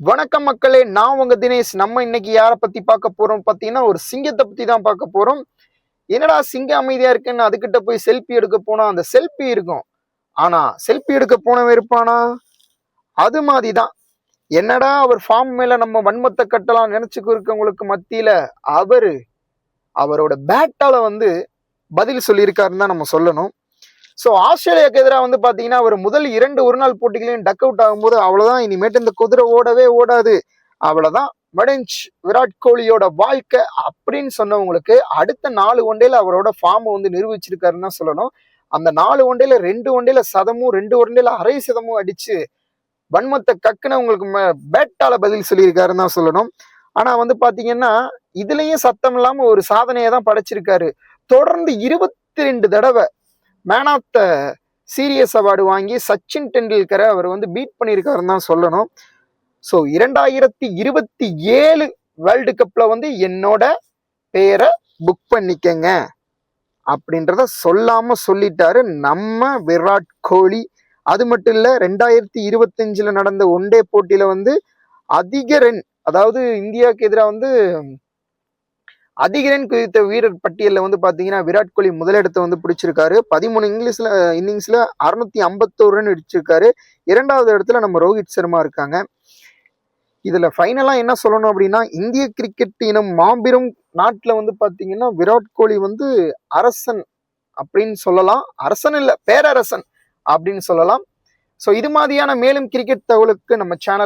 வணக்கம் மக்களே நான் உங்க தினேஷ். நம்ம இன்னைக்கு யாரை பத்தி பார்க்க போறோம் பார்த்தீங்கன்னா ஒரு சிங்கத்தை பத்தி தான் பார்க்க போறோம். என்னடா சிங்கம் அமைதியா இருக்குன்னு அதுகிட்ட போய் செல்ஃபி எடுக்க போனா அந்த செல்ஃபி இருக்கும். ஆனா செல்ஃபி எடுக்க போனவன் இருப்பானா? அது மாதிரிதான். என்னடா அவர் ஃபார்ம் மேல நம்ம வன்மத்தை கட்டலாம் நினைச்சுக்கு இருக்கவங்களுக்கு மத்தியில அவரு அவரோட பேட்டால வந்து பதில் சொல்லியிருக்காருன்னு தான் நம்ம சொல்லணும். ஸோ ஆஸ்திரேலியாவுக்கு எதிராக வந்து பார்த்தீங்கன்னா அவர் முதல் இரண்டு ஒரு நாள் போட்டிகளையும் டக் அவுட் ஆகும்போது அவ்வளோதான் இனிமேட்டு இந்த குதிரை ஓடவே ஓடாது. அவ்வளோதான் மடஞ்ச் விராட் கோலியோட வாழ்க்கை அப்படின்னு சொன்னவங்களுக்கு அடுத்த நாலு ஒன்றையில அவரோட ஃபார்மை வந்து நிரூபிச்சிருக்காருன்னு தான் சொல்லணும். அந்த நாலு ஒண்டையில் ரெண்டு ஒன்றையில சதமும் ரெண்டு ஒன்றையில அரை சதமும் அடிச்சு வன்மத்தை கக்குனவங்களுக்கு ம- பேட்டால பதில் சொல்லியிருக்காருன்னு தான் சொல்லணும். ஆனா வந்து பாத்தீங்கன்னா இதுலயும் சத்தம் இல்லாம ஒரு சாதனையை தான் படைச்சிருக்காரு. தொடர்ந்து இருபத்தி ரெண்டு தடவை man of the series award வாங்கி சச்சின் டெண்டுல்கரை அவர் வந்து பீட் பண்ணியிருக்காருன்னு தான் சொல்லணும். ஸோ இரண்டாயிரத்தி இருபத்தி ஏழு வேர்ல்டு கப்பில் வந்து என்னோட பேரை புக் பண்ணிக்கங்க. அப்படின்றத சொல்லாமல் சொல்லிட்டாரு நம்ம விராட் கோலி. அது மட்டும் இல்லை ரெண்டாயிரத்தி இருபத்தஞ்சில் நடந்த ஒன்டே போட்டியில் வந்து அதிக ரன் அதாவது இந்தியாவுக்கு எதிராக வந்து அதிக ரன் வீரர் பட்டியலில் வந்து பார்த்தீங்கன்னா விராட் கோலி முதலிடத்தை வந்து பிடிச்சிருக்காரு. பதிமூணு இங்கிலீஷில் இன்னிங்ஸில் அறுநூத்தி ஐம்பத்தோரு ரன் அடிச்சிருக்காரு. இரண்டாவது இடத்துல நம்ம ரோஹித் சர்மா இருக்காங்க. இதில் ஃபைனலாக என்ன சொல்லணும் அப்படின்னா இந்திய கிரிக்கெட் இனம் மாபெரும் நாட்டில் வந்து பார்த்தீங்கன்னா விராட் கோலி வந்து அரசன் அப்படின்னு சொல்லலாம். அரசன் இல்லை பேரரசன் அப்படின்னு சொல்லலாம். ஸோ இது மாதிரியான மேலும் கிரிக்கெட் தகவலுக்கு நம்ம சேனல்